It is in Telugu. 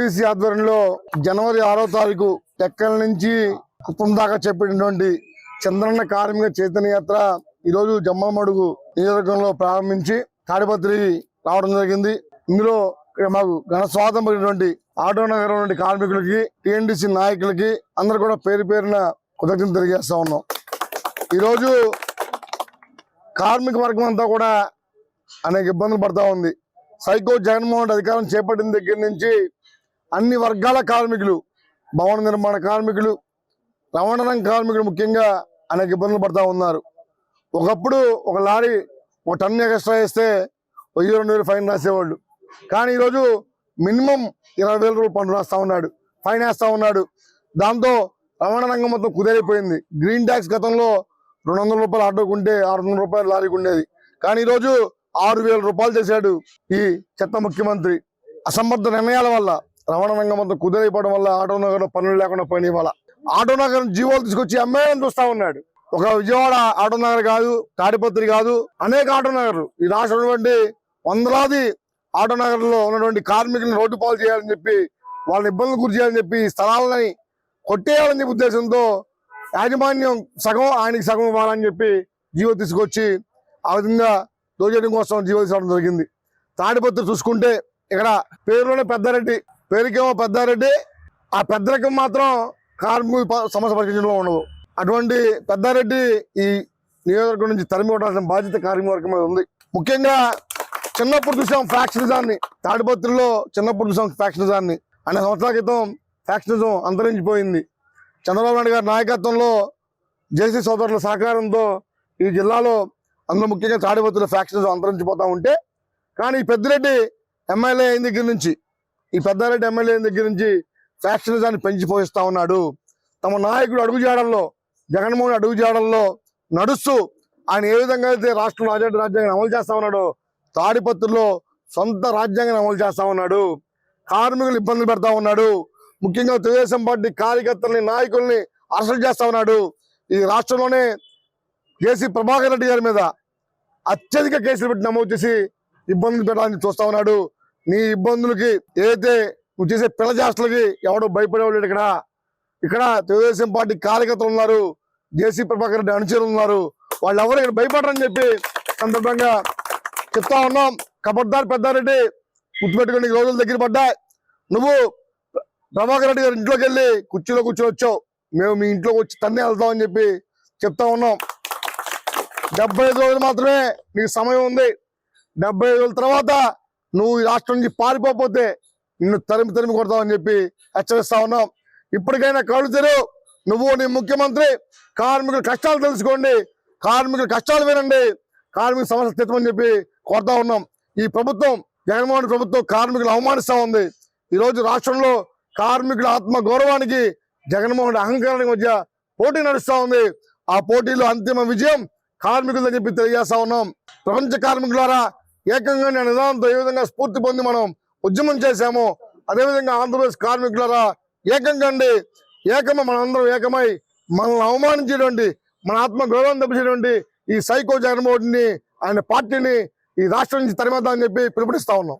టీసీ ఆధ్వర్యంలో జనవరి ఆరో తారీఖు టెక్కల నుంచి కుప్పం దాకా చెప్పినటువంటి చంద్రన్న కార్మిక చైతన్య యాత్ర ఈరోజు జమ్మమడుగు నియోజకవర్గంలో ప్రారంభించి తాడిపత్రి రావడం జరిగింది. ఇందులో ఇక్కడ మాకు ఘన స్వాగతం పడినటువంటి ఆటో నగరం నుండి కార్మికులకి టిఎన్డిసి నాయకులకి అందరు కూడా పేరు పేరున కృతజ్ఞత తెలియజేస్తా ఉన్నాం. ఈరోజు కార్మిక వర్గం అంతా కూడా అనేక ఇబ్బందులు పడతా ఉంది. సైకో జగన్మోహన్ అధికారం చేపట్టిన దగ్గర నుంచి అన్ని వర్గాల కార్మికులు భవన నిర్మాణ కార్మికులు రవాణా కార్మికులు ముఖ్యంగా అనేక ఇబ్బందులు పడతా ఉన్నారు. ఒకప్పుడు ఒక లారీ ఒక టన్ ఎక్స్ట్రా వేస్తే వెయ్యి రెండు వేలు ఫైన్ రాసేవాళ్ళు. కానీ ఈరోజు మినిమం ఇరవై వేల రూపాయలు పన్ను రాస్తా ఉన్నాడు ఫైన్ వేస్తా ఉన్నాడు. దాంతో రవాణా రంగం మొత్తం కుదిరిపోయింది గ్రీన్ ట్యాక్స్ గతంలో రెండు వందల రూపాయలు ఆటోకు ఉంటే ఆరు వందల రూపాయలు లారీకి ఉండేది. కానీ ఈరోజు ఆరు వేల రూపాయలు చేశాడు ఈ చెత్త ముఖ్యమంత్రి. అసంబద్ధ నిర్ణయాల వల్ల రవాణా రంగం అంతా కుదిరైపోవడం వల్ల ఆటో నగర్ పనులు లేకుండా పోయిన ఇవాళ. ఆటో నగర్ జీవోలు తీసుకొచ్చి అమ్మేయని చూస్తా ఉన్నాడు. ఒక విజయవాడ ఆటో నగర్ కాదు తాడిపత్రి కాదు అనేక ఆటో నగర్లు. ఈ రాష్ట్రం వందలాది ఆటో నగర్లో ఉన్నటువంటి కార్మికులను రోడ్డు పాలు చేయాలని చెప్పి వాళ్ళని ఇబ్బందులు గురి చేయాలని చెప్పి స్థలాలని కొట్టేయాలని చెప్పి ఉద్దేశంతో యాజమాన్యం సగం ఆయనకి సగం ఇవ్వాలని చెప్పి జీవో తీసుకొచ్చి ఆ విధంగా దోచేయడం కోసం జీవో తీసుకోవడం జరిగింది. తాడిపత్రి చూసుకుంటే ఇక్కడ పేరులోనే పెద్దారెడ్డి పేరుకేమో పెద్దారెడ్డి. ఆ పెద్దరికం మాత్రం కార్మిక ప- సమస్య పరిష్కరించడంలో ఉండదు. అటువంటి పెద్దారెడ్డి ఈ నియోజకవర్గం నుంచి తరిమి కొట్టాల్సిన బాధ్యత కార్మికవర్గం మీద ఉంది. ముఖ్యంగా చిన్నప్పుడు చూసాం ఫ్యాక్షనిజాన్ని తాడిపత్రిలో చిన్నప్పుడు చూసాం ఫ్యాక్షనిజాన్ని అనే సంవత్సరాల క్రితం ఫ్యాక్షనిజం అంతరించిపోయింది. చంద్రబాబు నాయుడు గారి నాయకత్వంలో జేసీ సోదరుల సహకారంతో ఈ జిల్లాలో అందులో ముఖ్యంగా తాడిపత్రుల ఫ్యాక్షన్స్ అంతరించిపోతూ ఉంటే కానీ ఈ పెద్దిరెడ్డి ఎమ్మెల్యే అయిన దగ్గర నుంచి ఈ పెద్దారెడ్డి ఎమ్మెల్యే దగ్గర నుంచి ఫ్యాక్షనిజాన్ని పెంచిపోయిస్తా ఉన్నాడు. తమ నాయకుడు అడుగుజాడల్లో జగన్మోహన్ అడుగుజాడల్లో నడుస్తూ ఆయన ఏ విధంగా అయితే రాష్ట్రం రాజ్యాంగ రాజ్యాంగం అమలు చేస్తా ఉన్నాడో తాడిపత్రులో సొంత రాజ్యాంగం అమలు చేస్తా ఉన్నాడు. కార్మికులు ఇబ్బందులు పెడతా ఉన్నాడు. ముఖ్యంగా తెలుగుదేశం పార్టీ కార్యకర్తల్ని నాయకుల్ని అరెస్ట్ చేస్తా ఉన్నాడు. ఈ రాష్ట్రంలోనే కేసీ ప్రభాకర్ రెడ్డి గారి మీద అత్యధిక కేసులు పెట్టి నమోదు చేసి ఇబ్బందులు పెట్టాలని చూస్తా ఉన్నాడు. నీ ఇబ్బందులకి ఏదైతే నువ్వు చేసే పిల్ల చేష్టలకి ఎవడో భయపడేవాళ్ళు ఇక్కడ. ఇక్కడ తెలుగుదేశం పార్టీ కార్యకర్తలు ఉన్నారు. జేసీ ప్రభాకర్ రెడ్డి అనుచరులు ఉన్నారు. వాళ్ళు ఎవరు ఇక్కడ భయపడరని చెప్పి సందర్భంగా చెప్తా ఉన్నాం. కబడ్దార్ పెద్దారెడ్డి గుర్తుపెట్టుకుని రోజులు రోజుల దగ్గర పడ్డాయి నువ్వు ప్రభాకర్ రెడ్డి గారి ఇంట్లోకి వెళ్ళి కుర్చీలో కూర్చొని వచ్చావు. మేము మీ ఇంట్లోకి వచ్చి తన్నే వెళ్తామని చెప్పి చెప్తా ఉన్నాం. డెబ్బై ఐదు రోజులు మాత్రమే నీకు సమయం ఉంది. డెబ్బై ఐదు రోజుల తర్వాత నువ్వు ఈ రాష్ట్రం నుంచి పారిపోతే నిన్ను తరిమి తరిమి కొడతామని చెప్పి హెచ్చరిస్తా ఉన్నాం. ఇప్పటికైనా కళ్ళు తెరు నువ్వు నీ ముఖ్యమంత్రి కార్మికుల కష్టాలు తెలుసుకోండి. కార్మికుల కష్టాలు వినండి. కార్మిక సమస్యలు తెచ్చమని చెప్పి కోరుతా ఉన్నాం. ఈ ప్రభుత్వం జగన్మోహన్ ప్రభుత్వం కార్మికులు అవమానిస్తా ఉంది. ఈరోజు రాష్ట్రంలో కార్మికుల ఆత్మ గౌరవానికి జగన్మోహన్ అహంకారానికి మధ్య పోటీ నడుస్తా ఉంది. ఆ పోటీలో అంతిమ విజయం కార్మికులని చెప్పి తెలియజేస్తా ఉన్నాం. ప్రపంచ కార్మికులారా ఏకంగా నేను నిదానంతో ఏ విధంగా స్ఫూర్తి పొంది మనం ఉద్యమం చేశామో అదేవిధంగా ఆంధ్రప్రదేశ్ కార్మికులరా ఏకంగా అండి. ఏకమ మనందరం ఏకమై మనల్ని అవమానించేటువంటి మన ఆత్మ గౌరవం తప్పించేటువంటి ఈ సైకో జగన్మోహన్ ఆయన పార్టీని ఈ రాష్ట్రం నుంచి తరిమేద్దామని చెప్పి పిలుపునిస్తా ఉన్నాం.